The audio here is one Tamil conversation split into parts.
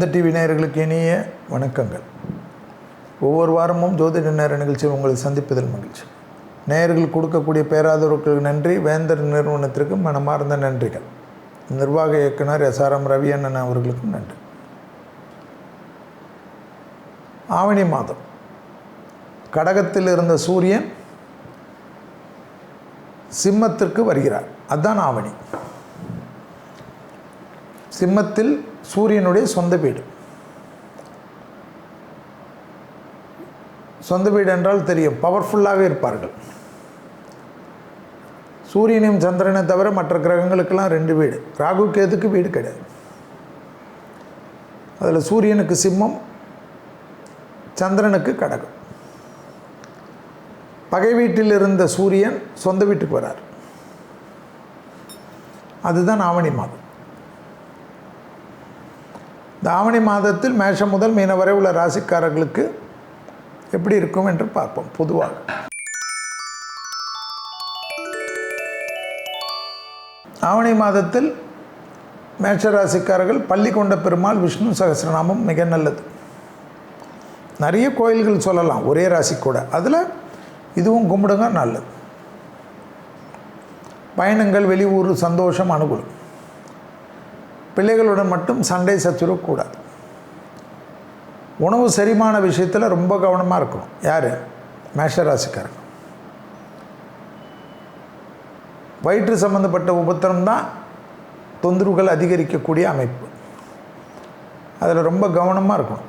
வேந்த டிவி நேயர்களுக்கு இனிய வணக்கங்கள். ஒவ்வொரு வாரமும் ஜோதிட நேர நிகழ்ச்சியில் உங்களை சந்திப்பதில் மகிழ்ச்சி. நேயர்கள் கொடுக்கக்கூடிய பேராதரவுக்கு நன்றி. வேந்தர் நிறுவனத்திற்கு மனமார்ந்த நன்றிகள். நிர்வாக இயக்குனர் எஸ்ஆர்எம் ரவி அண்ணன் அவர்களுக்கும் நன்றி. ஆவணி மாதம். கடகத்தில் இருந்த சூரியன் சிம்மத்திற்கு வருகிறார். அதுதான் ஆவணி. சிம்மத்தில் சூரியனுடைய சொந்த வீடு. சொந்த வீடு என்றால் தெரியும். பவர்ஃபுல்லாகவே இருப்பார்கள். சூரியனையும் சந்திரனை தவிர மற்ற கிரகங்களுக்கெல்லாம் ரெண்டு வீடு. ராகு கேதுக்கு வீடு கிடையாது. அதில் சூரியனுக்கு சிம்மம் சந்திரனுக்கு கடகம். பகை வீட்டில் இருந்த சூரியன் சொந்த வீட்டுக்கு வரார். அதுதான் ஆவணி மாதம். தாவணி மாதத்தில் மேஷம் முதல் மீன வரை உள்ள ராசிக்காரர்களுக்கு எப்படி இருக்கும் என்று பார்ப்போம் பொதுவாக. ஆவணி மாதத்தில் மேஷ ராசிக்காரர்கள் பள்ளி கொண்ட பெருமாள் விஷ்ணு சகசிரநாமம் மிக நல்லது. நிறைய கோயில்கள் சொல்லலாம் ஒரே ராசி கூட. அதில் இதுவும் கும்பிடுங்க நல்லது. பயணங்கள் வெளியூர் சந்தோஷம் அனுகூலம். பிள்ளைகளுடன் மட்டும் சண்டை சச்சுரவு கூடாது. உணவு செரிமான விஷயத்தில் ரொம்ப கவனமாக இருக்கணும். யார்? மேஷராசிக்காரங்க. வயிற்று சம்மந்தப்பட்ட உபத்திரம் தான் தொந்தரவுகள் அதிகரிக்கக்கூடிய அமைப்பு. அதில் ரொம்ப கவனமாக இருக்கணும்.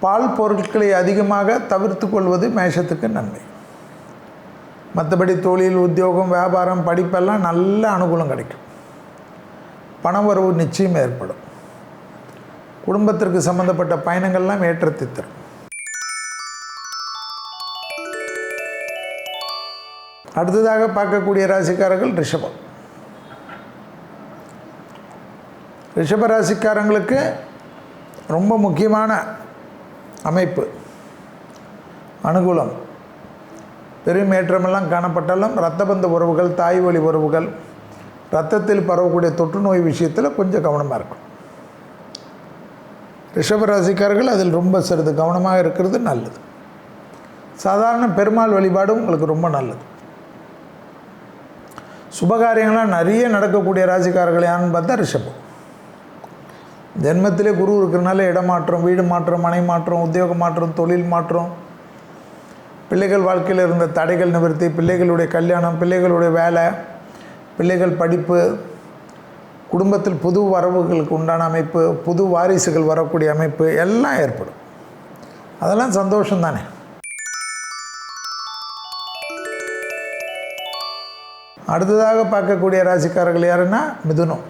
பால் பொருட்களை அதிகமாக தவிர்த்து கொள்வது மேஷத்துக்கு நன்மை. மற்றபடி தொழில் உத்தியோகம் வியாபாரம் படிப்பெல்லாம் நல்ல அனுகூலம் கிடைக்கும். பண வரவு நிச்சயம் ஏற்படும். குடும்பத்திற்கு சம்பந்தப்பட்ட பயணங்கள்லாம் ஏற்றத்தை தரும் அடுத்ததாக பார்க்கக்கூடிய ராசிக்காரர்கள் ரிஷபம். ரிஷப ராசிக்காரங்களுக்கு ரொம்ப முக்கியமான அமைப்பு. அனுகூலம். பெரும் ஏற்றமெல்லாம் காணப்பட்டாலும் இரத்தபந்த உறவுகள் தாய் வழி உறவுகள் ரத்தத்தில் பரவக்கூடிய தொற்று நோய் விஷயத்தில் கொஞ்சம் கவனமாக இருக்கும் ரிஷபராசிக்காரர்கள் அதில் ரொம்ப சிறிது கவனமாக இருக்கிறது நல்லது. சாதாரண பெருமாள் வழிபாடு உங்களுக்கு ரொம்ப நல்லது. சுபகாரியங்கள்லாம் நிறைய நடக்கக்கூடிய ராசிக்காரர்கள் யாருன்னு பார்த்தா ரிஷபம். ஜென்மத்திலே குரு இருக்கிறனால இடமாற்றம் வீடு மாற்றம் மனை மாற்றம் உத்தியோக மாற்றம் தொழில் மாற்றம். பிள்ளைகள் வாழ்க்கையில் இருந்த தடைகள் நிவர்த்தி பிள்ளைகளுடைய கல்யாணம் பிள்ளைகளுடைய வேலை பிள்ளைகள் படிப்பு குடும்பத்தில் புது வரவுகளுக்கு உண்டான அமைப்பு புது வாரிசுகள் வரக்கூடிய அமைப்பு எல்லாம் ஏற்படும். அதெல்லாம் சந்தோஷம் தானே. அடுத்ததாக பார்க்கக்கூடிய ராசிக்காரர்கள் யாருன்னா மிதுனம்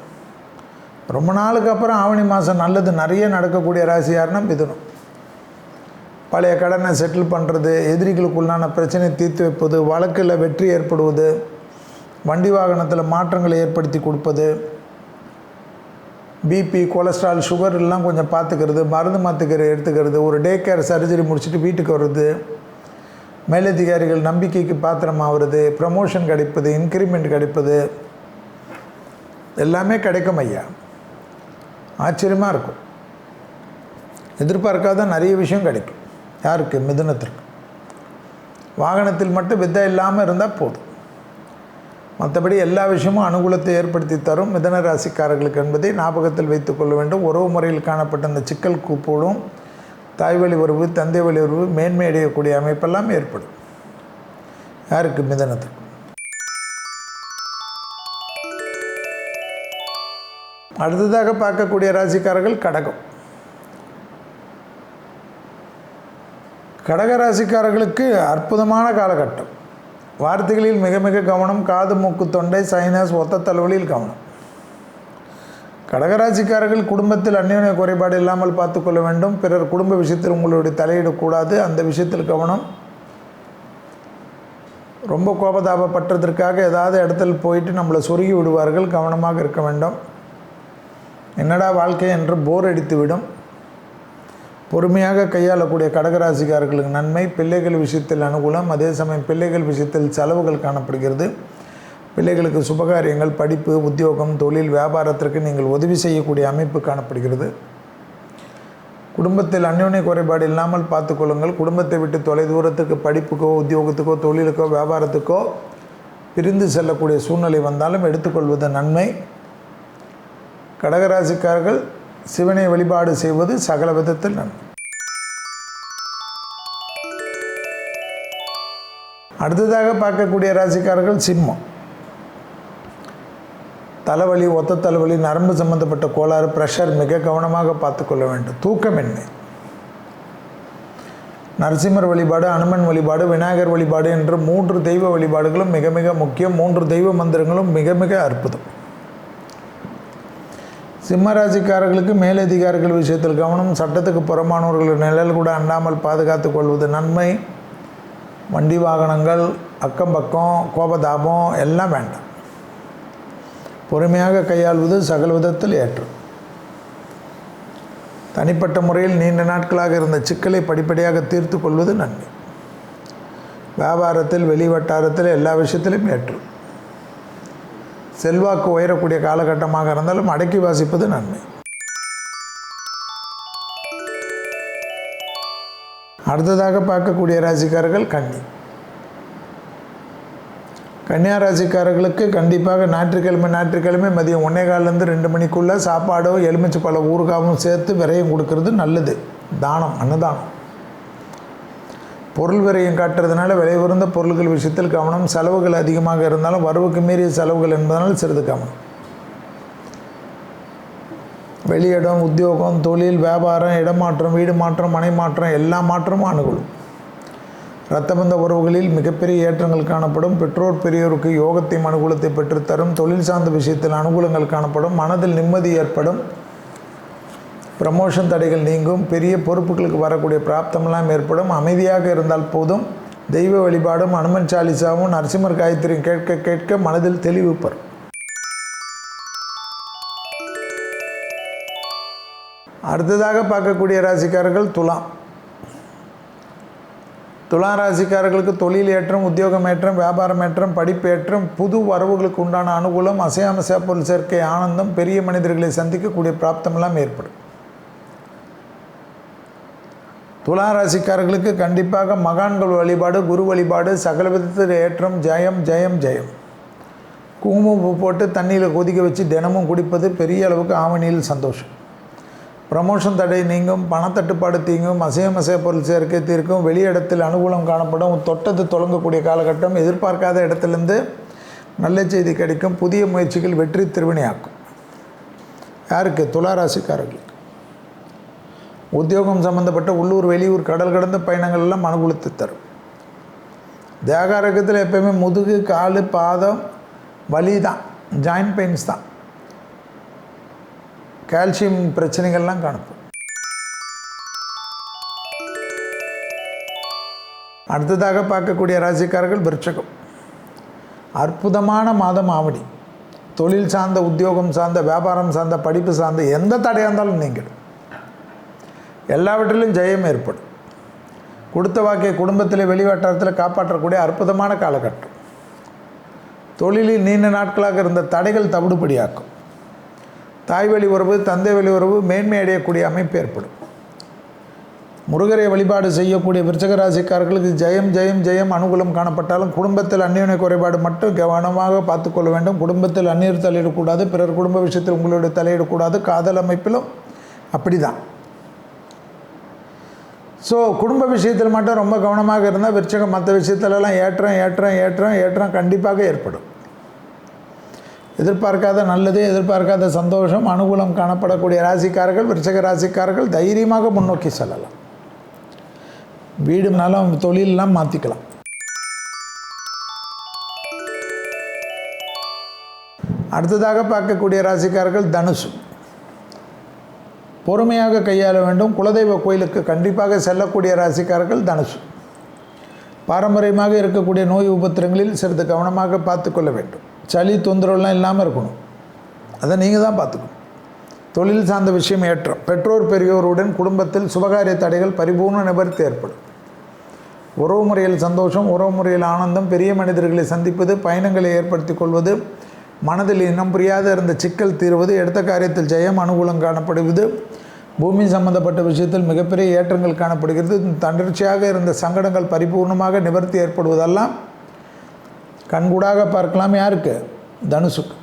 ரொம்ப நாளுக்கு அப்புறம் ஆவணி மாதம் நல்லது நிறைய நடக்கக்கூடிய ராசி யாருன்னா மிதுனம் பழைய கடனை செட்டில் பண்ணுறது எதிரிகளுக்குள்ளான பிரச்சனை தீர்த்து வைப்பது வழக்கில் வெற்றி ஏற்படுவது வண்டி வாகனத்தில் மாற்றங்களை ஏற்படுத்தி கொடுப்பது பிபி கொலஸ்ட்ரால் சுகர் எல்லாம் கொஞ்சம் பார்த்துக்கிறது மருந்து மாத்துக்கிற எடுத்துக்கிறது ஒரு டே கேர் சர்ஜரி முடிச்சுட்டு வீட்டுக்கு வர்றது மேலதிகாரிகள் நம்பிக்கைக்கு பாத்திரமாகிறது ப்ரமோஷன் கிடைப்பது இன்க்ரிமெண்ட் கிடைப்பது எல்லாமே கிடைக்கும் ஐயா. ஆச்சரியமாக இருக்கும். எதிர்பார்க்காத நிறைய விஷயம் கிடைக்கும். யாருக்கு? மிதுனத்திற்கு. வாகனத்தில் மட்டும் வித்தை இல்லாமல் இருந்தால் போதும். மற்றபடி எல்லா விஷயமும் அனுகூலத்தை ஏற்படுத்தி தரும். மிதன ராசிக்காரர்களுக்கு என்பதை ஞாபகத்தில் வைத்துக்கொள்ள வேண்டும். உறவு முறையில் காணப்பட்ட அந்த சிக்கல் கூப்போடும் தாய் வழி உறவு தந்தை வழி உறவு மேன்மை அடையக்கூடிய அமைப்பெல்லாம் ஏற்படும். யாருக்கு மிதனத்துக்கு? அடுத்ததாக பார்க்கக்கூடிய ராசிக்காரர்கள் கடகம். கடக ராசிக்காரர்களுக்கு அற்புதமான காலகட்டம். வார்த்தைகளில் மிக மிக கவனம் காது மூக்கு தொண்டை சைனஸ் ஒத்த தலைவலியில் கவனம். கடகராசிக்காரர்கள் குடும்பத்தில் அந்யோன்ய குறைபாடு இல்லாமல் பார்த்துக்கொள்ள வேண்டும். பிறர் குடும்ப விஷயத்தில் உங்களுடைய தலையிடக்கூடாது அந்த விஷயத்தில் கவனம். ரொம்ப கோபதாபப்பட்டதற்காக ஏதாவது இடத்துல போயிட்டு நம்மளை சொருகி விடுவார்கள். கவனமாக இருக்க வேண்டும். என்னடா வாழ்க்கை என்று போர் அடித்துவிடும். பொறுமையாக கையாளக்கூடிய கடகராசிக்காரர்களுக்கு நன்மை. பிள்ளைகள் விஷயத்தில் அனுகூலம். அதே சமயம் பிள்ளைகள் விஷயத்தில் செலவுகள் காணப்படுகிறது. பிள்ளைகளுக்கு சுபகாரியங்கள் படிப்பு உத்தியோகம் தொழில் வியாபாரத்திற்கு நீங்கள் உதவி செய்யக்கூடிய அமைப்பு காணப்படுகிறது. குடும்பத்தில் அந்யோன்ய குறைபாடு இல்லாமல் பார்த்துக்கொள்ளுங்கள் குடும்பத்தை விட்டு தொலை தூரத்துக்கு படிப்புக்கோ உத்தியோகத்துக்கோ தொழிலுக்கோ வியாபாரத்துக்கோ பிரிந்து செல்லக்கூடிய சூழ்நிலை வந்தாலும் எடுத்துக்கொள்வது நன்மை. கடகராசிக்காரர்கள் சிவனை வழிபாடு செய்வது சகல விதத்தில் நன்மை அடுத்ததாக பார்க்கக்கூடிய ராசிக்காரர்கள் சிம்மம். தலைவலி ஒத்த தலைவலி நரம்பு சம்பந்தப்பட்ட கோளாறு ப்ரெஷர் மிக கவனமாக பார்த்துக்கொள்ள வேண்டும். தூக்கமின்மை. நரசிம்மர் வழிபாடு அனுமன் வழிபாடு விநாயகர் வழிபாடு என்று மூன்று தெய்வ வழிபாடுகளும் மிக மிக முக்கியம். மூன்று தெய்வ மந்திரங்களும் மிக மிக அற்புதம். சிம்மராசிக்காரர்களுக்கு மேலதிகாரிகள் விஷயத்தில் கவனம் சட்டத்துக்கு புறமானவர்கள் நிழல் கூட அண்டாமல் பாதுகாத்து கொள்வது நன்மை. வண்டி வாகனங்கள் அக்கம் பக்கம் கோபதாபம் எல்லாம் வேண்டாம். பொறுமையாக கையாள்வது சகல விதத்தில் ஏற்றும் தனிப்பட்ட முறையில் நீண்ட நாட்களாக இருந்த சிக்கலை படிப்படியாக தீர்த்து கொள்வது நன்மை. வியாபாரத்தில் வெளி வட்டாரத்தில் எல்லா விஷயத்திலும் ஏற்றும் செல்வாக்கு உயரக்கூடிய காலகட்டமாக இருந்தாலும் அடக்கி வாசிப்பது நன்மை. அடுத்ததாக பார்க்கக்கூடிய ராசிக்காரர்கள் கன்னி. கன்னியா ராசிக்காரர்களுக்கு கண்டிப்பாக ஞாயிற்றுக்கிழமை ஞாயிற்றுக்கிழமை மதியம் ஒன்னே காலிலேருந்து ரெண்டு மணிக்குள்ளே சாப்பாடோ எலுமிச்சை பல ஊறுகாவும் சேர்த்து விரையும் கொடுக்கறது நல்லது. தானம் அன்னதானம். பொருள் விரயம் காட்டுறதுனால விலை உயர்ந்த பொருள்கள் விஷயத்தில் கவனம் செலவுகள் அதிகமாக இருந்தாலும் வரவுக்கு மீறிய செலவுகள் என்பதனால் சிறிது கவனம். வெளியிடம் உத்தியோகம் தொழில் வியாபாரம் இடமாற்றம் வீடு மாற்றம் மனை மாற்றம் எல்லா மாற்றமும் அனுகூலம். இரத்தபந்த உறவுகளில் மிகப்பெரிய ஏற்றங்கள் காணப்படும். பெற்றோர் பெரியோருக்கு யோகத்தையும் அனுகூலத்தை பெற்றுத்தரும். தொழில் சார்ந்த விஷயத்தில் அனுகூலங்கள் காணப்படும். மனதில் நிம்மதி ஏற்படும். ப்ரமோஷன் தடைகள் நீங்கும் பெரிய பொறுப்புகளுக்கு வரக்கூடிய பிராப்தமெல்லாம் ஏற்படும். அமைதியாக இருந்தால் போதும். தெய்வ வழிபாடும் அனுமன் சாலிசாவும் நரசிம்மர் காயத்திரியும் கேட்க கேட்க மனதில் தெளிவு பெறும். அடுத்ததாக பார்க்கக்கூடிய ராசிக்காரர்கள் துலாம். துலா ராசிக்காரர்களுக்கு தொழில் ஏற்றம் உத்தியோகம் ஏற்றம் வியாபாரம் ஏற்றம் படிப்பு ஏற்றம் புது வரவுகளுக்கு உண்டான அனுகூலம் அசையாமசா பொருள் சேர்க்கை ஆனந்தம் பெரிய மனிதர்களை சந்திக்கக்கூடிய பிராப்தமெல்லாம் ஏற்படும். துலா ராசிக்காரர்களுக்கு கண்டிப்பாக மகான்கள் வழிபாடு குரு வழிபாடு சகல விதத்தில் ஏற்றம் ஜெயம் ஜெயம் ஜெயம். குங்குமப்பூ போட்டு தண்ணியில் கொதிக்க வச்சு தினமும் குடிப்பது பெரிய அளவுக்கு ஆவணியில் சந்தோஷம். ப்ரமோஷன் தடை நீங்கும் பணத்தட்டுப்பாடு தீங்கும் அசையமசைய பொருள் சேர்க்கை தீர்க்கும் வெளியிடத்தில் அனுகூலம் காணப்படும் தொட்டது தொடங்கக்கூடிய காலகட்டம் எதிர்பார்க்காத இடத்துலேருந்து நல்ல செய்தி கிடைக்கும் புதிய முயற்சிகள் வெற்றி திருவினையாக்கும். யாருக்கு? துளாராசிக்காரர்கள் உத்தியோகம் சம்மந்தப்பட்ட உள்ளூர் வெளியூர் கடல் கடந்த பயணங்கள் எல்லாம் அனுகூலத்தை தரும். தேகாரகத்தில் எப்பயுமே முதுகு கால் பாதம் வலி தான். ஜாயின்ட் பெயின்ஸ் தான். கால்சியம் பிரச்சனைகள்லாம் காணப்படும் அடுத்ததாக பார்க்கக்கூடிய ராசிக்காரர்கள் விருட்சகம். அற்புதமான மாதம் ஆவணி. தொழில் சார்ந்த உத்தியோகம் சார்ந்த வியாபாரம் சார்ந்த படிப்பு சார்ந்த எந்த தடையாக இருந்தாலும் நீங்கள் எல்லாவற்றிலும் ஜெயம் ஏற்படும். கொடுத்த வாக்கை குடும்பத்தில் வெளிவட்டாரத்தில் காப்பாற்றக்கூடிய அற்புதமான காலகட்டம். தொழிலில் நீண்ட நாட்களாக இருந்த தடைகள் தவிடுபடியாக்கும். தாய் வழி உறவு தந்தை வழி உறவு மேன்மை அடையக்கூடிய அமைப்பு ஏற்படும். முருகரை வழிபாடு செய்யக்கூடிய விருச்சகராசிக்காரர்களுக்கு ஜெயம் ஜெயம் ஜெயம் அனுகூலம் காணப்பட்டாலும் குடும்பத்தில் அந்நியனை குறைபாடு மட்டும் கவனமாக பார்த்துக்கொள்ள வேண்டும். குடும்பத்தில் அந்நியர் தலையிடக்கூடாது பிறர் குடும்ப விஷயத்தில் உங்களுடைய தலையிடக்கூடாது. காதல் அமைப்பிலும் அப்படி தான் ஸோ குடும்ப விஷயத்தில் மட்டும் ரொம்ப கவனமாக இருந்தால் விருச்சகம் மற்ற விஷயத்துலலாம் ஏற்றம் ஏற்றம் ஏற்றம் ஏற்றம் கண்டிப்பாக ஏற்படும். எதிர்பார்க்காத நல்லது எதிர்பார்க்காத சந்தோஷம் அனுகூலம் காணப்படக்கூடிய ராசிக்காரர்கள் விருச்சக ராசிக்காரர்கள் தைரியமாக முன்னோக்கி செல்லலாம். வீடு நலம் தொழிலெலாம் மாற்றிக்கலாம் அடுத்ததாக பார்க்கக்கூடிய ராசிக்காரர்கள் தனுசு. பொறுமையாக கையாள வேண்டும். குலதெய்வ கோயிலுக்கு கண்டிப்பாக செல்லக்கூடிய ராசிக்காரர்கள் தனுசு. பாரம்பரியமாக இருக்கக்கூடிய நோய் உபத்திரங்களில் சிறிது கவனமாக பார்த்துக்கொள்ள வேண்டும். சளி தொந்தரவுலாம் இல்லாமல் இருக்கணும். அதை நீங்கள் தான் பார்த்துக்கணும். தொழில் சார்ந்த விஷயம் ஏற்றம். பெற்றோர் பெரியோருடன் குடும்பத்தில் சுபகாரிய தடைகள் பரிபூர்ண நிவர்த்தி ஏற்படும். உறவு முறையில் சந்தோஷம் உறவு முறையில் ஆனந்தம் பெரிய மனிதர்களை சந்திப்பது பயணங்களை ஏற்படுத்தி கொள்வது மனதில் இனம் புரியாத இருந்த சிக்கல் தீர்வது எடுத்த காரியத்தில் ஜெயம் அனுகூலம் காணப்படுவது பூமி சம்பந்தப்பட்ட விஷயத்தில் மிகப்பெரிய ஏற்றங்கள் காணப்படுகிறது. தண்டர்ச்சியாக இருந்த சங்கடங்கள் பரிபூர்ணமாக நிவர்த்தி ஏற்படுவதெல்லாம் கண்கூடாக பார்க்கலாம் யாருக்கு? தனுசுக்கு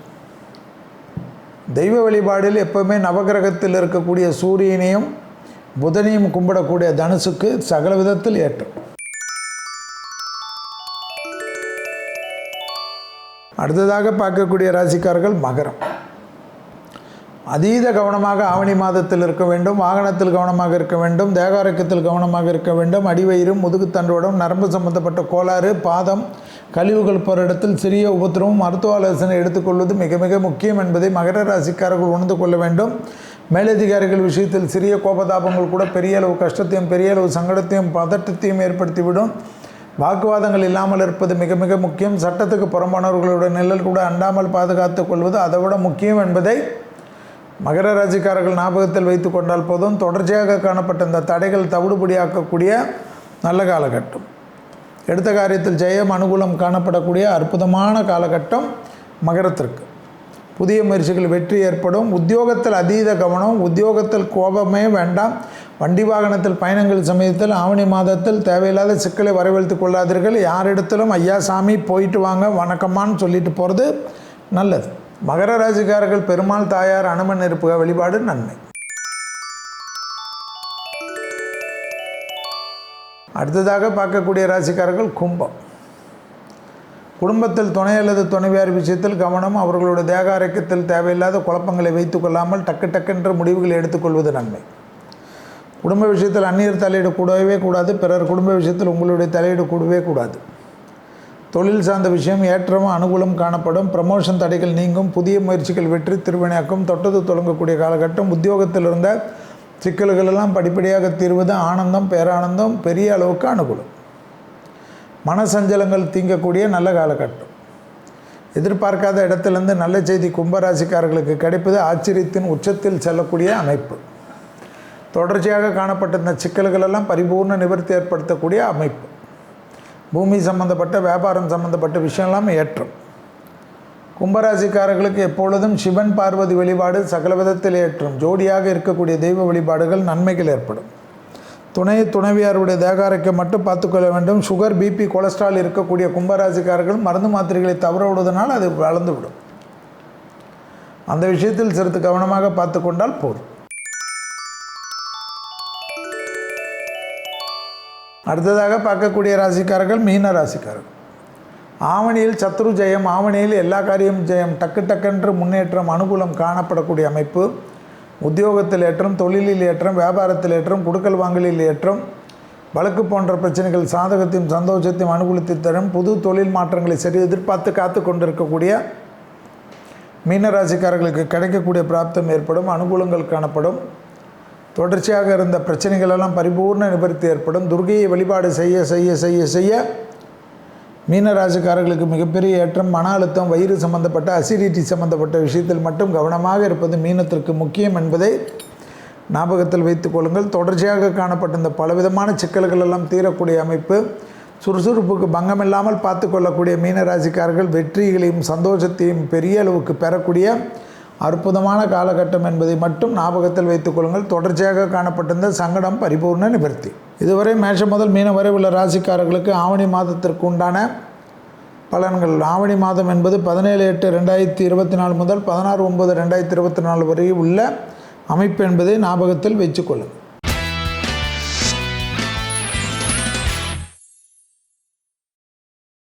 தெய்வ வழிபாடில் எப்பவுமே நவகிரகத்தில் இருக்கக்கூடிய சூரியனையும் புதனையும் கும்பிடக்கூடிய தனுசுக்கு சகல விதத்தில் ஏற்றம். அடுத்ததாக பார்க்கக்கூடிய ராசிக்காரர்கள் மகரம். அதீத கவனமாக ஆவணி மாதத்தில் இருக்க வேண்டும் வாகனத்தில் கவனமாக இருக்க வேண்டும் தேகாரக்கத்தில் கவனமாக இருக்க வேண்டும் அடிவயிறு முதுகுத்தண்டோடம் நரம்பு சம்பந்தப்பட்ட கோளாறு பாதம் கழிவுகள் போகிற இடத்தில் சிறிய உபத்திரமும் மருத்துவ ஆலோசனை எடுத்துக்கொள்வது மிக மிக முக்கியம் என்பதை மகர ராசிக்காரர்கள் உணர்ந்து கொள்ள வேண்டும். மேலதிகாரிகள் விஷயத்தில் சிறிய கோபதாபங்கள் கூட பெரிய அளவு கஷ்டத்தையும் பெரிய அளவு சங்கடத்தையும் பதட்டத்தையும் ஏற்படுத்திவிடும். வாக்குவாதங்கள் இல்லாமல் இருப்பது மிக மிக முக்கியம். சட்டத்துக்கு புறம்பானவர்களுடைய நிழல் கூட அண்டாமல் பாதுகாத்து கொள்வது அதை விட முக்கியம் என்பதை மகர ராஜிக்காரர்கள் ஞாபகத்தில் வைத்து கொண்டால் போதும். தொடர்ச்சியாக காணப்பட்ட இந்த தடைகள் தவிடுபடியாக்கக்கூடிய நல்ல காலகட்டம். எடுத்த காரியத்தில் ஜெயம் அனுகூலம் காணப்படக்கூடிய அற்புதமான காலகட்டம் மகரத்திற்கு. புதிய முயற்சிகள் வெற்றி ஏற்படும். உத்தியோகத்தில் அதீத கவனம் உத்தியோகத்தில் கோபமே வேண்டாம். வண்டி வாகனத்தில் பயணங்கள் சமயத்தில் ஆவணி மாதத்தில் தேவையில்லாத சிக்கலை வரவழைத்து கொள்ளாதீர்கள். யாரிடத்திலும் ஐயா சாமி போயிட்டு வாங்க வணக்கமான்னு சொல்லிட்டு போகிறது நல்லது. மகர ராசிக்காரர்கள் பெருமாள் தாயார் அனுமன் நெருப்புக வழிபாடு நன்மை. அடுத்ததாக பார்க்கக்கூடிய ராசிக்காரர்கள் கும்பம். குடும்பத்தில் துணை அல்லது துணைவியார் விஷயத்தில் கவனம் அவர்களோட தேக ஆரோக்கியத்தில் தேவையில்லாத குழப்பங்களை வைத்து கொள்ளாமல் டக்கு டக்கென்ற முடிவுகளை எடுத்துக்கொள்வது நன்மை. குடும்ப விஷயத்தில் அந்நியர் தலையீடு கூடவே கூடாது பிறர் குடும்ப விஷயத்தில் உங்களுடைய தலையீடு கூடவே கூடாது. தொழில் சார்ந்த விஷயம் ஏற்றமும் அனுகூலம் காணப்படும். ப்ரமோஷன் தடைகள் நீங்கும். புதிய முயற்சிகள் வெற்றி திருவினையாக்கும். தொட்டது தொடங்கக்கூடிய காலகட்டம் உத்தியோகத்தில் இருந்த சிக்கல்களெல்லாம் படிப்படியாக தீர்வது ஆனந்தம் பேரானந்தம் பெரிய அளவுக்கு அனுகூலம். மனசஞ்சலங்கள் தீங்கக்கூடிய நல்ல காலகட்டம். எதிர்பார்க்காத இடத்துலேருந்து நல்ல செய்தி கும்பராசிக்காரர்களுக்கு கிடைப்பது ஆச்சரியத்தின் உச்சத்தில் செல்லக்கூடிய அமைப்பு. தொடர்ச்சியாக காணப்பட்ட இந்த பரிபூர்ண நிவர்த்தி ஏற்படுத்தக்கூடிய அமைப்பு. பூமி சம்பந்தப்பட்ட வியாபாரம் சம்பந்தப்பட்ட விஷயம்லாம் ஏற்றம். கும்பராசிக்காரர்களுக்கு எப்பொழுதும் சிவன் பார்வதி வழிபாடு சகல விதத்தில் ஏற்றும். ஜோடியாக இருக்கக்கூடிய தெய்வ வழிபாடுகள் நன்மைகள் ஏற்படும். துணை துணைவியாருடைய தேகாரைக்கம் மட்டும் பார்த்துக்கொள்ள வேண்டும். சுகர் பிபி கொலஸ்ட்ரால் இருக்கக்கூடிய கும்பராசிக்காரர்கள் மருந்து மாத்திரைகளை தவற விடுவதனால் அது வளர்ந்துவிடும். அந்த விஷயத்தில் சிறிது கவனமாக பார்த்து கொண்டால் போதும். அடுத்ததாக பார்க்கக்கூடிய ராசிக்காரர்கள் மீன ராசிக்காரர்கள். ஆவணியில் சத்ரு ஜெயம் ஆவணியில் எல்லா காரியம் ஜெயம். டக்கு டக்கென்று முன்னேற்றம் அனுகூலம் காணப்படக்கூடிய அமைப்பு. உத்தியோகத்தில் ஏற்றம் தொழிலில் ஏற்றம் வியாபாரத்தில் ஏற்றம் குடுக்கல் வாங்கலில் ஏற்றம் வழக்கு போன்ற பிரச்சனைகள் சாதகத்தையும் சந்தோஷத்தையும் அனுகூலத்தை தரும் புது தொழில் மாற்றங்களை சரி எதிர்பார்த்து காத்து கொண்டிருக்கக்கூடிய மீனராசிக்காரர்களுக்கு கிடைக்கக்கூடிய பிராப்தம் ஏற்படும் அனுகூலங்கள் காணப்படும். தொடர்ச்சியாக இருந்த பிரச்சனைகளெல்லாம் பரிபூர்ண நிவர்த்தி ஏற்படும். துர்கையை வழிபாடு செய்ய செய்ய செய்ய செய்ய மீனராசிக்காரர்களுக்கு மிகப்பெரிய ஏற்றம் மன அழுத்தம் வயிறு சம்பந்தப்பட்ட அசிடிட்டி சம்பந்தப்பட்ட விஷயத்தில் மட்டும் கவனமாக இருப்பது மீனத்திற்கு முக்கியம் என்பதை ஞாபகத்தில் வைத்துக் கொள்ளுங்கள். தொடர்ச்சியாக காணப்பட்ட இந்த பலவிதமான சிக்கல்கள் எல்லாம் தீரக்கூடிய அமைப்பு. சுறுசுறுப்புக்கு பங்கமில்லாமல் பார்த்து கொள்ளக்கூடிய மீனராசிக்காரர்கள் வெற்றிகளையும் சந்தோஷத்தையும் பெரிய அளவுக்கு பெறக்கூடிய அற்புதமான காலகட்டம் என்பதை மட்டும் ஞாபகத்தில் வைத்துக் கொள்ளுங்கள். தொடர்ச்சியாக காணப்பட்டிருந்த சங்கடம் பரிபூர்ண நிவர்த்தி. இதுவரை மேஷம் முதல் மீனம் வரை உள்ள ராசிக்காரர்களுக்கு ஆவணி மாதத்திற்கு உண்டான பலன்கள். ஆவணி மாதம் என்பது பதினேழு எட்டு ரெண்டாயிரத்தி இருபத்தி நாலு முதல் பதினாறு ஒன்பது ரெண்டாயிரத்தி இருபத்தி நாலு வரை உள்ள அமைப்பு என்பதை ஞாபகத்தில் வச்சுக்கொள்ளுங்கள்